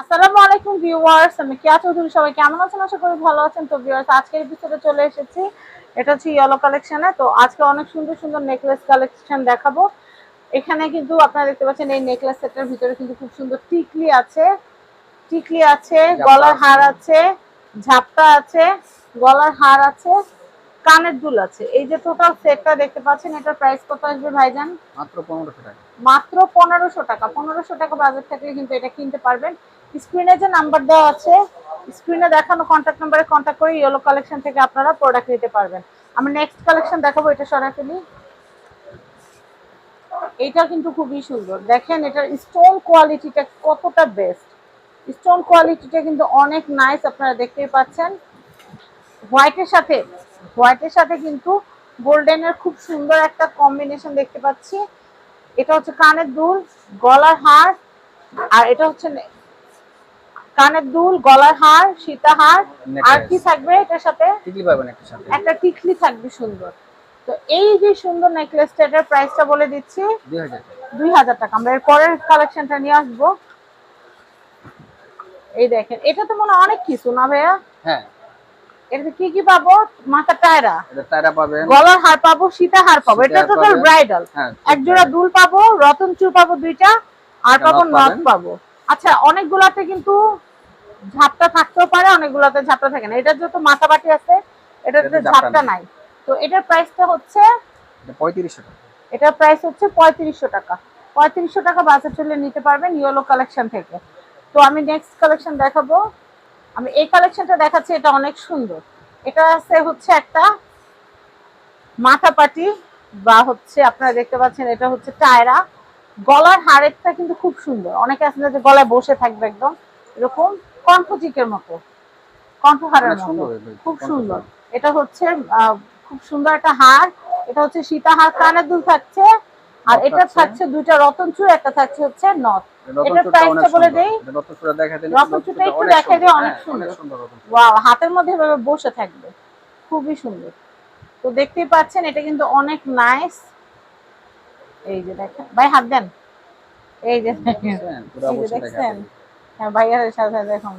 আসসালামু আলাইকুম ভিউয়ার্স আমি কিয়া চৌধুরী সবাই কেমন আছেন? আশা করি ভালো আছেন। তো ভিউয়ার্স আজকের এপিসোডে চলে এসেছি। এটা হচ্ছে ইয়েলো কালেকশনে তো আজকে অনেক সুন্দর সুন্দর নেকলেস কালেকশন দেখাবো। এখানে কিন্তু আপনারা দেখতে পাচ্ছেন এই নেকলেস সেটের ভিতরে কিন্তু খুব সুন্দর টিকলি আছে। টিকলি আছে গলার হার আছে ঝাপটা আছে গলার হার আছে কানের দুল আছে। এই যে টোটাল সেটটা দেখতে পাচ্ছেন এটার প্রাইস কত আসবে ভাইজান? মাত্র পনেরোশো টাকা। মাত্র পনেরোশো টাকা। পনেরোশো টাকা বাজার থাকলে কিন্তু এটা কিনতে পারবেন। স্ক্রিনে যে নাম্বার দেওয়া আছে স্ক্রিনে দেখানো কন্ট্যাক্ট নাম্বারে কন্ট্যাক্ট করে ইয়েলো কালেকশন থেকে আপনারা প্রোডাক্ট নিতে পারবেন। আমি নেক্সট কালেকশন দেখাবো, এটা সরাসরি। এটা কিন্তু খুবই সুন্দর। দেখেন, এটার স্টোন কোয়ালিটিটা কতটা বেস্ট স্টোন কোয়ালিটিটা কিন্তু অনেক নাইস আপনারা দেখতেই পাচ্ছেন। হোয়াইটের সাথে হোয়াইটের সাথে কিন্তু গোল্ডেনের খুব সুন্দর একটা কম্বিনেশন দেখতে পাচ্ছি। এটা হচ্ছে কানের দুল, গলার হার, আর এটা হচ্ছে কানের দুল গলার হার সীতাহার আর কি থাকবে এটার সাথে? টিকলি পাবেন একটা সাথে। একটা টিকলি থাকবে সুন্দর। তো এই যে সুন্দর নেকলেসটা এটার প্রাইসটা বলে দিচ্ছি। দুই হাজার টাকা। আমরা এর পরের কালেকশনটা নিয়ে আসব। এই দেখেন এটা তো মনে অনেক কিছু না ভাইয়া? হ্যাঁ। এটাতে কি কি পাবো? মাথা টায়রা। এটা তারা পাবেন। গলার হার পাবো সীতা হার পাবো। এটা তো পাবেন। ব্রাইডাল এক জোড়া দুল পাবো রতন চুর পাবো দুইটা আর পাবো নথ। পাবো। আচ্ছা অনেকগুলাতে কিন্তু ঝাপটা থাকতেও পারে অনেকগুলাতে ঝাপটা থাকে না। এটার যত মাথা বাটি আছে এটাতে ঝাপটা নাই। তো এটার প্রাইসটা হচ্ছে পঁয়ত্রিশশো টাকা। এটার প্রাইস হচ্ছে পঁয়ত্রিশশো টাকা। পঁয়ত্রিশশো টাকা বাজার চলে নিতে পারবেন ইয়েলো কালেকশন থেকে। তো আমি নেক্সট কালেকশন দেখাবো। আমি এই কালেকশনটা দেখাচ্ছি এটা অনেক সুন্দর। এটা আছে হচ্ছে একটা মাথা পাটি বা হচ্ছে আপনারা দেখতে পাচ্ছেন এটা হচ্ছে টায়রা। গলার হাড়েরটা কিন্তু খুব সুন্দর। অনেকে আছে যে গলায় বসে থাকবে একদম এরকম। কণ্ঠচিকের মতো কণ্ঠহারের মতো। খুব সুন্দর। এটা হচ্ছে খুব সুন্দর একটা হার। এটা হচ্ছে সীতাহার কানের দুল থাকছে আর এটা থাকছে। দুইটা রতন চূড় একটা থাকছে হচ্ছে নথ এটা রতন এটার চূড়টা price অনেক টা বলে দেই? রতন চূড়া দেখা দেন রতন চূড়টা একটু দেখাই দিই, অনেক সুন্দর। অনেক সুন্দর। ওয়াও হাতের মধ্যে এভাবে বসে থাকবে। খুবই সুন্দর। তো দেখতেই পাচ্ছেন এটা কিন্তু অনেক নাইস এই যে দেখেন ভাই হাত দেন। এই যে দেখেন দেখছেন? হ্যাঁ ভাইয়ার সাথে দেখুন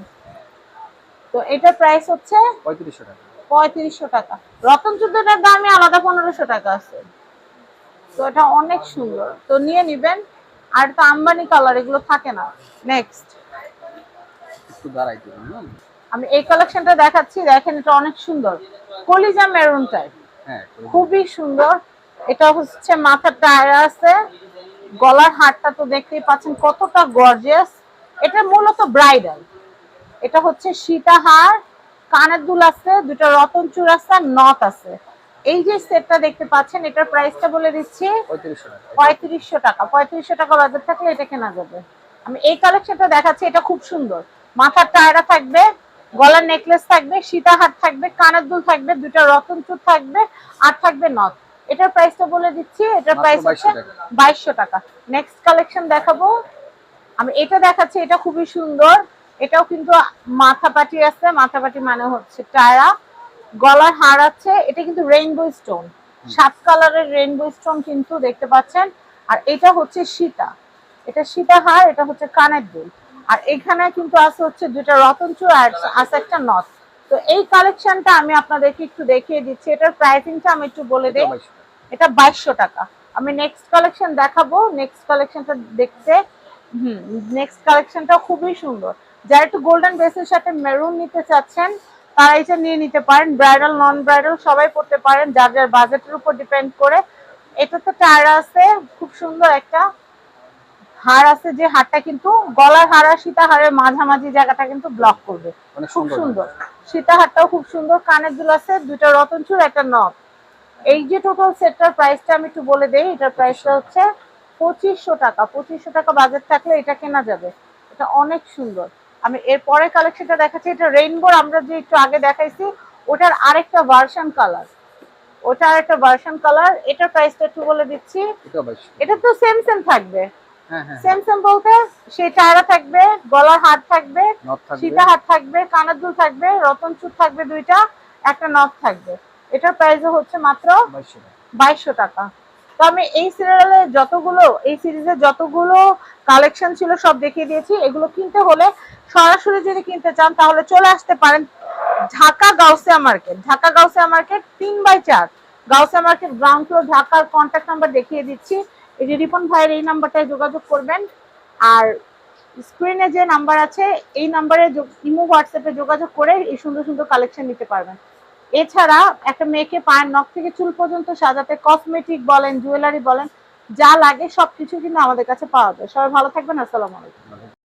তো এটার প্রাইস হচ্ছে পঁয়ত্রিশশো টাকা। পঁয়ত্রিশশো টাকা। রতন চুদ্দটার দামই আলাদা পনেরোশো টাকা আছে। তো এটা অনেক সুন্দর। তো নিয়ে নিবেন। আর তো আম্বানি কালার এগুলো থাকে না। নেক্সট একটু দাঁড়াই দিবেন আমি এই কালেকশনটা দেখাচ্ছি। দেখেন এটা অনেক সুন্দর। কলিজা মেরুন টাইপ হ্যাঁ খুবই সুন্দর। এটা হচ্ছে মাথার টায়ার আছে। গলার হারটা তো দেখতেই পাচ্ছেন কতটা গর্জিয়াস এটা মূলত ব্রাইডাল। এটা হচ্ছে সীতাহার কানের দুল আছে দুটো রতন চূড় আছে আর নথ আছে। এই যে সেটটা দেখতে পাচ্ছেন এটার প্রাইসটা বলে দিচ্ছি পঁয়ত্রিশশো টাকা। পঁয়ত্রিশশো টাকা। বাজার থাকলে এটা কেনা যাবে। আমি এই কালেকশনটা দেখাচ্ছি এটা খুব সুন্দর। মাথার টায়রা থাকবে গলার নেকলেস থাকবে সীতাহার থাকবে কানের দুল থাকবে দুটো রতন চুর থাকবে আর থাকবে নথ এটার প্রাইসটা বলে দিচ্ছি এটার প্রাইস হচ্ছে বাইশশো টাকা। নেক্সট কালেকশন দেখাবো। আমি এটা দেখাচ্ছি এটা খুবই সুন্দর। এটাও কিন্তু মাথা পাটি আছে মাথা পাটি মানে হচ্ছে টায়রা গলার হার আছে এটা কিন্তু রেইনবো স্টোন সাত কালারের রেইনবো স্টোন কিন্তু দেখতে পাচ্ছেন। আর এটা হচ্ছে সীতা। এটা সীতা হার এটা হচ্ছে কানের দুল। আর এখানে কিন্তু আছে হচ্ছে দুটা রতনচূড় আর আছে একটা নথ। তো এই কালেকশনটা আমি আপনাদেরকে একটু দেখিয়ে দিচ্ছি। এটার প্রাইসিংটা আমি একটু বলে দিই। এটা বাইশশো টাকা। আমি নেক্সট কালেকশন দেখাবো। নেক্সট কালেকশনটা দেখতে হুম নেক্সট কালেকশনটা খুবই সুন্দর। যারা একটু গোল্ডেন বেসের সাথে মেরুন নিতে চাচ্ছেন তারা এটা নিয়ে নিতে পারেন। ব্রাইডাল নন ব্রাইডাল সবাই পড়তে পারেন যার যার বাজেটের উপর ডিপেন্ড করে। এটা তো টায়ার আছে খুব সুন্দর একটা হার আছে যে হারটা কিন্তু গলার হার আর সীতা হারের মাঝামাঝি জায়গাটা কিন্তু ব্লক করবে। অনেক খুব সুন্দর সীতা হারটাও খুব সুন্দর কানের দুল আছে দুটো রতন চূড় একটা নথ এই যে টোটাল সেটটার প্রাইসটা আমি একটু বলে দেই এটার প্রাইসটা হচ্ছে পঁচিশশো টাকা পঁচিশশো টাকা বাজেট থাকলে এটা কেনা যাবে। এটা অনেক সুন্দর। আমি এর পরের কালেকশনটা দেখাচ্ছি এটা রেইনবোর আমরা যে একটু আগে দেখাইছি ওটার আরেকটা ভার্সন কালার ওটার একটা ভার্সন কালার এটার প্রাইসটা একটু বলে দিচ্ছি। এটা তো সেম সেম থাকবে। হ্যাঁ হ্যাঁ সেম সেম বলতে সেই টায়রা থাকবে গলার হাত থাকবে থাকবে। সীতা হাত থাকবে কানের দুল থাকবে রতন চুর থাকবে দুইটা একটা নথ থাকবে। এটার প্রাইসও হচ্ছে মাত্র বাইশশো টাকা। তো আমি এই সিরিয়ালে যতগুলো, এই সিরিজের যতগুলো কালেকশন ছিল সব দেখিয়ে দিয়েছি। এগুলো কিনতে হলে সরাসরি যদি কিনতে চান, তাহলে চলে আসতে পারেন ঢাকা গাউসিয়া মার্কেট। ঢাকা গাউসিয়া মার্কেট তিন বাই চার। গাউসিয়া মার্কেট গ্রাউন্ড ফ্লোর ঢাকার কন্ট্যাক্ট নাম্বার দেখিয়ে দিচ্ছি। এই যে রিপন ভাইয়ের এই নাম্বারটায় যোগাযোগ করবেন। আর স্ক্রিনে যে নাম্বার আছে, এই নাম্বারে ইমো হোয়াটসঅ্যাপে যোগাযোগ করে এই সুন্দর সুন্দর কালেকশন নিতে পারবেন। এছাড়া একটা মেয়েকে পায়ের নখ থেকে চুল পর্যন্ত সাজাতে কসমেটিক বলেন জুয়েলারি বলেন, যা লাগে সবকিছু কিন্তু আমাদের কাছে পাওয়া যায়। সবাই ভালো থাকবেন, আসসালামু আলাইকুম।